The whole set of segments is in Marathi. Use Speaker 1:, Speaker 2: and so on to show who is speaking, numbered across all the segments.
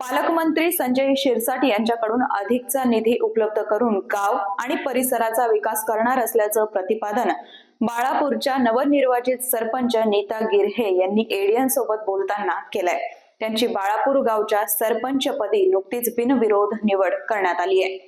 Speaker 1: पालकमंत्री संजय शिरसाट यांच्याकडून अधिकचा निधी उपलब्ध करून गाव आणि परिसराचा विकास करणार असल्याचं प्रतिपादन बाळापूरच्या नवनिर्वाचित सरपंच नीता गिरहे यांनी एडियन सोबत बोलताना केलंय. त्यांची बाळापूर गावच्या सरपंचपदी नुकतीच बिनविरोध निवड करण्यात आली आहे.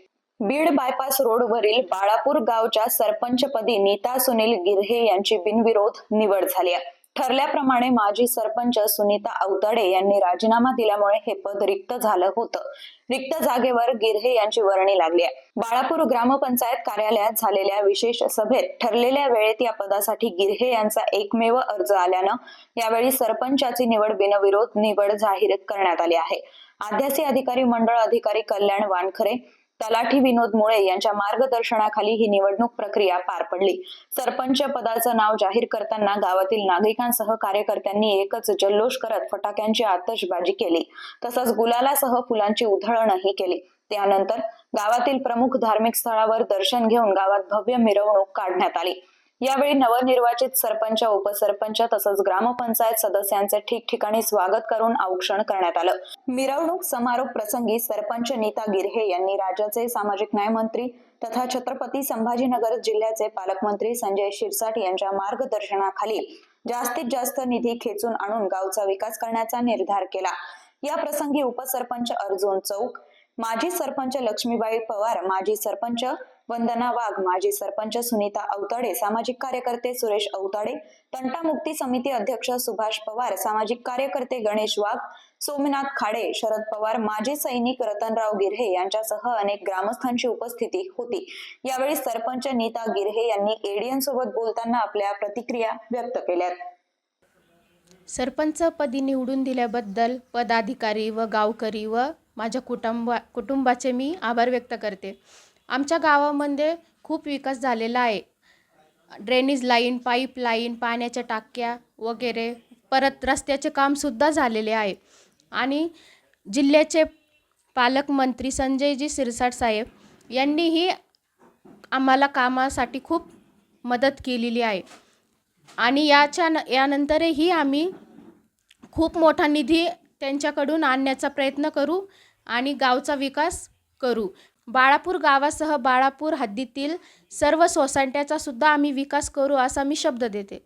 Speaker 1: बीड बायपास रोडवरील बाळापूर गावच्या सरपंचपदी नीता सुनील गिरहे यांची बिनविरोध निवड झाली आहे. ठरल्याप्रमाणे माजी सरपंच सुनीता अवताडे यांनी राजीनामा दिल्यामुळे हे पद रिक्त झालं होतं. रिक्त जागेवर गिरहे यांची वर्णी लागली आहे. बाळापूर ग्रामपंचायत कार्यालयात झालेल्या विशेष सभेत ठरलेल्या वेळेत या पदासाठी गिरहे यांचा एकमेव अर्ज आल्यानं यावेळी सरपंचाची निवड बिनविरोध निवड जाहीर करण्यात आली आहे. आद्यासी अधिकारी मंडळ अधिकारी कल्याण वानखरे तलाठी विनोद मुळे यांच्या मार्गदर्शनाखाली ही निवडणूक प्रक्रिया पार पडली. सरपंच पदाचं नाव जाहीर करताना गावातील नागरिकांसह कार्यकर्त्यांनी एकच जल्लोष करत फटाक्यांची आतषबाजी केली. तसंच गुलालासह फुलांची उधळणही केली. त्यानंतर गावातील प्रमुख धार्मिक स्थळावर दर्शन घेऊन गावात भव्य मिरवणूक काढण्यात आली. यावेळी नवनिर्वाचित सरपंच उपसरपंच तसंच ग्रामपंचायत सदस्यांचे ठिकठिकाणी स्वागत करून औक्षण करण्यात आलं. मिरवणूक समारोप प्रसंगी सरपंच नीता गिरहे यांनी राज्याचे सामाजिक न्याय मंत्री तथा छत्रपती संभाजीनगर जिल्ह्याचे पालकमंत्री संजय शिरसाट यांच्या मार्गदर्शनाखाली जास्तीत जास्त निधी खेचून आणून गावचा विकास करण्याचा निर्धार केला. या प्रसंगी उपसरपंच अर्जुन चौक माजी सरपंच लक्ष्मीबाई पवार माजी सरपंच वंदना वाघ माजी सरपंच सुनीता अवताडे सामाजिक कार्यकर्ते सुरेश अवताडे तंटामुक्ती समिती अध्यक्ष सुभाष पवार सामाजिक कार्यकर्ते गणेश वाघ सोमनाथ खाडे शरद पवार माजी सैनिक रतनराव गिरहे यांच्यासह अनेक ग्रामस्थांची उपस्थिती होती. यावेळी सरपंच नीता गिरहे यांनी एडियन सोबत बोलताना आपल्या प्रतिक्रिया व्यक्त केल्यात.
Speaker 2: सरपंचपदी निवडून दिल्याबद्दल पदाधिकारी व गावकरी व माझ्या कुटुंबा कुटुंबाचे मी आभार व्यक्त करते. आमच्या गावामध्ये खूप विकास झालेला आहे. ड्रेनेज लाईन पाईप लाईन पाण्याच्या टाक्या वगैरे परत रस्त्याचे कामसुद्धा झालेले आहे. आणि जिल्ह्याचे पालकमंत्री संजयजी सिरसाट साहेब यांनीही आम्हाला कामासाठी खूप मदत केलेली आहे. आणि याच्या न यानंतरही आम्ही खूप मोठा निधी त्यांच्याकडून आणण्याचा प्रयत्न करू आणि गावचा विकास करू. बाळापूर गावासह बाळापूर हद्दीतील सर्व सोसायट्याचा सुद्धा आम्ही विकास करू असा मी शब्द देते.